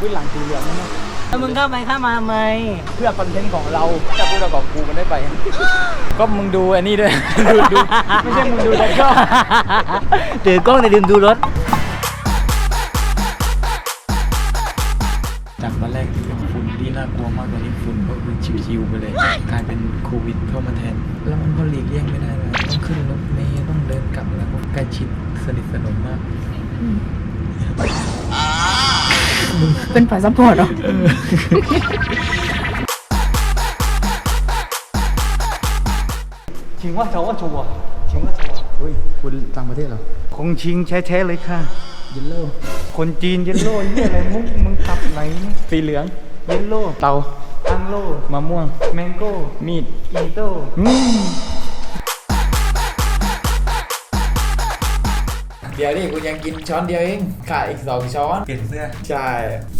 พื้นหลังสีเหลืองนะแล้วมึงเข้าไปเข้ามาทำไมเพื่อคอนเทนต์ของเราถ้าพูดเรากับกูมันได้ไป ก็มึงดูอันนี้ด้วย ดูดูไม่ใช่มึงดูแต่ก็ถือกล้องแต่ลืมดูรถ จากตอนแรกที่เป็นฝุ่นที่น่ากลัวมากตอนนี้ฝุ่นก็คือชิวๆไปเลย กลายเป็นโควิดเข้ามาแทน แล้วมันก็หลีกเลี่ยงไม่ได้เลยต้องขึ้นรถเมล์ต้องเดินกลับแล้วก็ใกล้ชิดสนิทสนมมาก เป็นฝ่ายซัพพอร์ตเหรอ ชิงว่าเจ้าว่าชัวร์ชิงว่าชัวร์เฮ้ยคุณต่างประเทศเหรอคงชิงแท้ๆเลยค่ะ เยลโล่คนจีนเยลโล่เยี่ยอะไรมุกมึงตับไหนเนี่ยสีเหลืองเยลโล่เตาอังโลมะม่วงแมงโก้มีดอีโต้ ดี๋ยวดิกูยังกินช้อนเดียวเองขาดอีกสองช้อน เปลี่ยนเสื้อ ใช่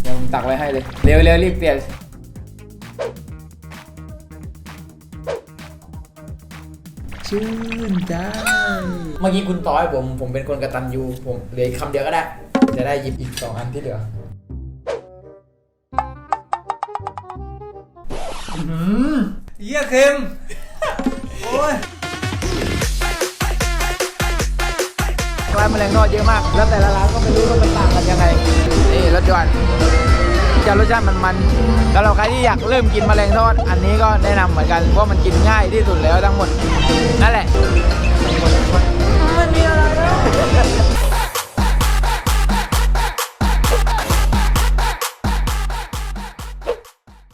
เดี๋ยวผมตักไว้ให้เลย เร็วเร็วรีบเปลี่ยนชื่นใจเมื่อกี้คุณต่อให้ผมผมเป็นคนกระตันยูผมเหลืออีกคำเดียวก็ได้ จะได้หยิบอีกสองอันที่เหลือเยี่ยเค็ม โอ้ย ร้านแมลงทอดเยอะมาก แล้วแต่ละร้านก็ไม่รู้ว่ามันต่างกันยังไง นี่รสยวนจะรสชาติมันมันๆแล้วเราใครที่อยากเริ่มกินแมลงทอด อันนี้ก็แนะนำเหมือนกันเพราะมันกินง่ายที่สุดแล้วทั้งหมด